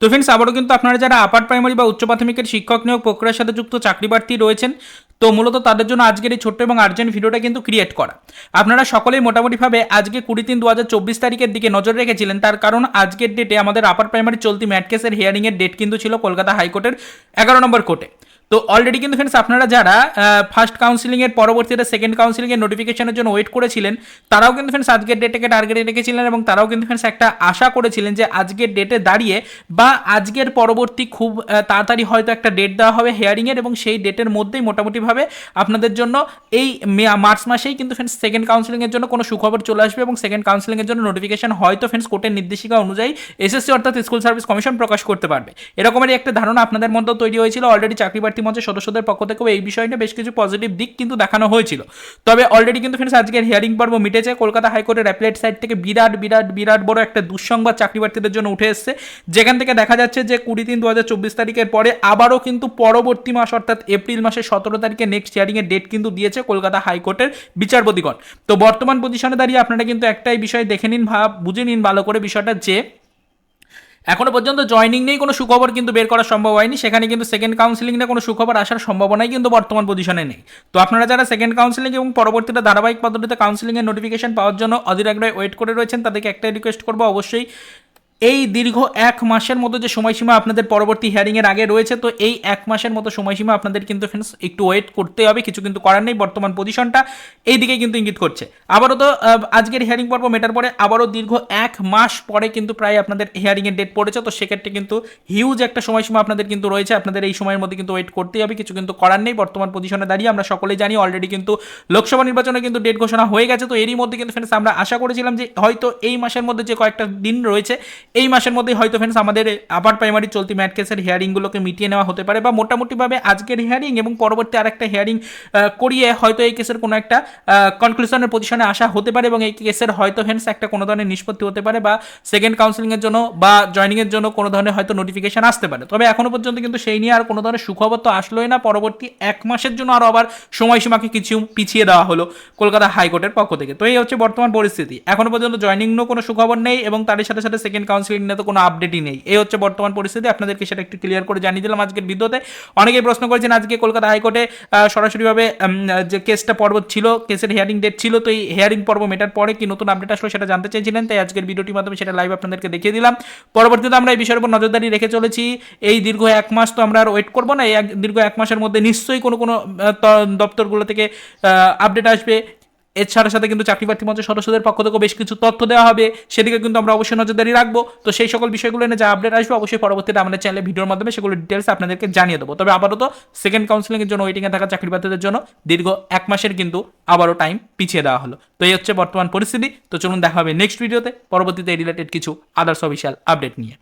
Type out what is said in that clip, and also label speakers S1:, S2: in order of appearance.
S1: তো ফ্রেন্ডস আবারও কিন্তু আপনারা যারা আপার প্রাইমারি বা উচ্চ প্রাথমিকের শিক্ষক নিয়োগ প্রক্রিয়ার সাথে যুক্ত চাকরি প্রার্থী রয়েছেন, তো মূলত তাদের জন্য আজকের এই ছোট্ট এবং আর্জেন্ট ভিডিওটা কিন্তু ক্রিয়েট করা। আপনারা সকলেই মোটামুটিভাবে আজকে কুড়ি তিন দু হাজার চব্বিশ তারিখের দিকে নজর রেখেছিলেন, তার কারণ আজকের ডেটে আমাদের আপার প্রাইমারি চলতি ম্যাট কেসের হিয়ারিংয়ের ডেট কিন্তু ছিল কলকাতা হাইকোর্টের এগারো নম্বর কোর্টে তো অলরেডি কিন্তু ফ্রেন্ডস আপনারা যারা ফার্স্ট কাউন্সিলিংয়ের পরবর্তীতে সেকেন্ড কাউন্সিলিংয়ের নোটিফিকেশনের জন্য ওয়েট করেছিলেন, তারাও কিন্তু ফ্রেন্ডস আজকের ডেটেকে টার্গেটে রেখেছিলেন এবং তারাও কিন্তু ফ্রেন্ডস একটা আশা করেছিলেন যে আজকের ডেটে দাঁড়িয়ে বা আজকের পরবর্তী খুব তাড়াতাড়ি হয়তো একটা ডেট দেওয়া হবে হেয়ারিংয়ের এবং সেই ডেটের মধ্যেই মোটামুটিভাবে আপনাদের জন্য এই মার্চ মাসেই কিন্তু ফ্রেন্ডস সেকেন্ড কাউন্সিলিংয়ের জন্য কোনো সুখবর চলে আসবে এবং সেকেন্ড কাউন্সিলিংয়ের জন্য নোটিফিকেশন হয়তো ফ্রেন্ডস কোর্টের নির্দেশিকা অনুযায়ী এসএসসি অর্থাৎ স্কুল সার্ভিস কমিশন প্রকাশ করতে পারবে। এরকমেরই একটা ধারণা আপনাদের মধ্যেও তৈরি হয়েছিল। অলরেডি চাকরি প্রার্থী মঞ্চের সদস্যদের পক্ষ থেকেও এই বিষয় নিয়ে বেশ কিছু পজিটিভ দিক কিন্তু দেখানো হয়েছিল। তবে অলরেডি কিন্তু ফ্রেন্ডস আজকের হিয়ারিং পর্ব মিটেছে। কলকাতা হাইকোর্টের অ্যাপ্লেট সাইড থেকে বিরাট বিরাট বিরাট বড় একটা দুঃসংবাদ চাকরি প্রার্থীদের জন্য উঠে এসছে। যেখান থেকে দেখা যাচ্ছে যে কুড়ি তিন দু তারিখের পরে আবারও কিন্তু পরবর্তী মাস, অর্থাৎ এপ্রিল মাসের সতেরো তারিখে নেক্সট হিয়ারিংয়ের ডেট কিন্তু দিয়েছে কলকাতা হাইকোর্টের বিচারপতিগণ। তো বর্তমান পজিশনে দাঁড়িয়ে আপনারা কিন্তু একটাই বিষয় দেখে নিন ভাব বুঝে নিন ভালো করে বিষয়টা যে, এখনও পর্যন্ত জয়নিং নেই, কোনো সুখবর কিন্তু বের করা সম্ভব হয়নি। সেখানে কিন্তু সেকেন্ড কাউন্সিলিং নিয়ে কোনো সুখবর আসার সম্ভাবনাই কিন্তু বর্তমান পজিশনে নেই। তো আপনারা যারা সেকেন্ড কাউন্সিলিং এবং পরবর্তীতে ধারাবাহিক পদ্ধতিতে কাউন্সিলিংয়ের নোটিফিকেশন পাওয়ার জন্য অধীর আগ্রহে ওয়েট করে রয়েছেন, তাদেরকে একটাই রিকোয়েস্ট করব, অবশ্যই এই দীর্ঘ এক মাসের মতো যে সময়সীমা আপনাদের পরবর্তী হিয়ারিংয়ের আগে রয়েছে, তো এই এক মাসের মতো সময়সীমা আপনাদের কিন্তু ফ্রেন্ডস একটু ওয়েট করতে হবে, কিছু কিন্তু করার নেই, বর্তমান পজিশনটা এই দিকে কিন্তু ইঙ্গিত করছে। আবারও তো আজকের হিয়ারিং পর্ব মেটার পরে আবারও দীর্ঘ এক মাস পরে কিন্তু প্রায় আপনাদের হিয়ারিংয়ের ডেট পড়েছে, তো সেক্ষেত্রে কিন্তু হিউজ একটা সময়সীমা আপনাদের কিন্তু রয়েছে, আপনাদের এই সময়ের মধ্যে কিন্তু ওয়েট করতেই হবে, কিছু কিন্তু করার নেই, বর্তমান পজিশনে দাঁড়িয়ে আমরা সকলেই জানি অলরেডি কিন্তু লোকসভা নির্বাচনে কিন্তু ডেট ঘোষণা হয়ে গেছে, তো এরই মধ্যে কিন্তু ফ্রেন্ডস আমরা আশা করেছিলাম যে হয়তো এই মাসের মধ্যে যে কয়েকটা দিন রয়েছে এই মাসের মধ্যেই হয়তো ফ্রেন্ডস আমাদের আবার প্রাইমারি চলতি ম্যাট কেসের হিয়ারিংগুলোকে মিটিয়ে নেওয়া হতে পারে বা মোটামুটিভাবে আজকের হিয়ারিং এবং পরবর্তী আরেকটা হিয়ারিং করিয়ে হয়তো এই কেসের কোনো একটা কনক্লুশনের পজিশনে আসা হতে পারে এবং এই কেসের হয়তো ফ্রেন্ডস একটা কোনো ধরনের নিষ্পত্তি হতে পারে বা সেকেন্ড কাউন্সিলিংয়ের জন্য বা জয়নিংয়ের জন্য কোনো ধরনের হয়তো নোটিফিকেশন আসতে পারে। তবে এখনও পর্যন্ত কিন্তু সেই নিয়ে আর কোনো ধরনের সুখবর তো আসলোই না। পরবর্তী এক মাসের জন্য আরও আবার সময়সীমাকে কিছু পিছিয়ে দেওয়া হলো কলকাতা হাইকোর্টের পক্ষ থেকে। তো এই হচ্ছে বর্তমান পরিস্থিতি। এখনও পর্যন্ত জয়নিং নিয়েও কোনো সুখবর নেই এবং তার সাথে সাথে সেকেন্ড কাউন্সিলিং নিয়ে তো কোনো আপডেটই নেই। এই হচ্ছে বর্তমান পরিস্থিতি। আপনাদেরকে সেটা একটু ক্লিয়ার করে জানিয়ে দিলাম আজকের ভিডিওতে অনেকেই প্রশ্ন করেছেন, আজকে কলকাতা হাইকোর্টে সরাসরিভাবে যে কেসটা পর্ব ছিল কেসের হিয়ারিং ডেট ছিল, তো এই হিয়ারিং পর্ব মেটার পরে কি নতুন আপডেট আসলো সেটা জানতে চেয়েছিলেন, তাই আজকের ভিডিওটির মাধ্যমে সেটা লাইভ আপনাদেরকে দেখিয়ে দিলাম। পরবর্তীতে আমরা এই বিষয়ের উপর নজরদারি রেখে চলেছি। এই দীর্ঘ এক মাস তো আমরা আর ওয়েট করব না, এই দীর্ঘ এক মাসের মধ্যে নিশ্চয়ই কোনো কোনো দপ্তরগুলো থেকে আপডেট আসবে। এছাড়া সাথে কিন্তু চাকরি প্রার্থী মঞ্চের সদস্যদের পক্ষ থেকেও বেশ কিছু তথ্য দেওয়া হবে। সেদিকে কিন্তু আমরা অবশ্যই নজরদারি রাখব। তো সেই সকল বিষয়গুলো নিয়ে যা আপডেট আসবে, অবশ্যই পরবর্তীতে আমাদের চ্যানেলে ভিডিওর মাধ্যমে সেগুলো ডিটেলস আপনাদেরকে জানিয়ে দেবো। তবে আপাতত সেকেন্ড কাউন্সিলিংয়ের জন্য ওয়েটিংয়ে থাকা চাকরি প্রার্থীদের জন্য দীর্ঘ এক মাসের কিন্তু আবারও টাইম পিছিয়ে দেওয়া হলো। তো এই হচ্ছে বর্তমান পরিস্থিতি। তো চলুন দেখা হবে নেক্সট ভিডিওতে পরবর্তীতে রিলেটেড কিছু আদার্স অফিসিয়াল আপডেট নিয়ে।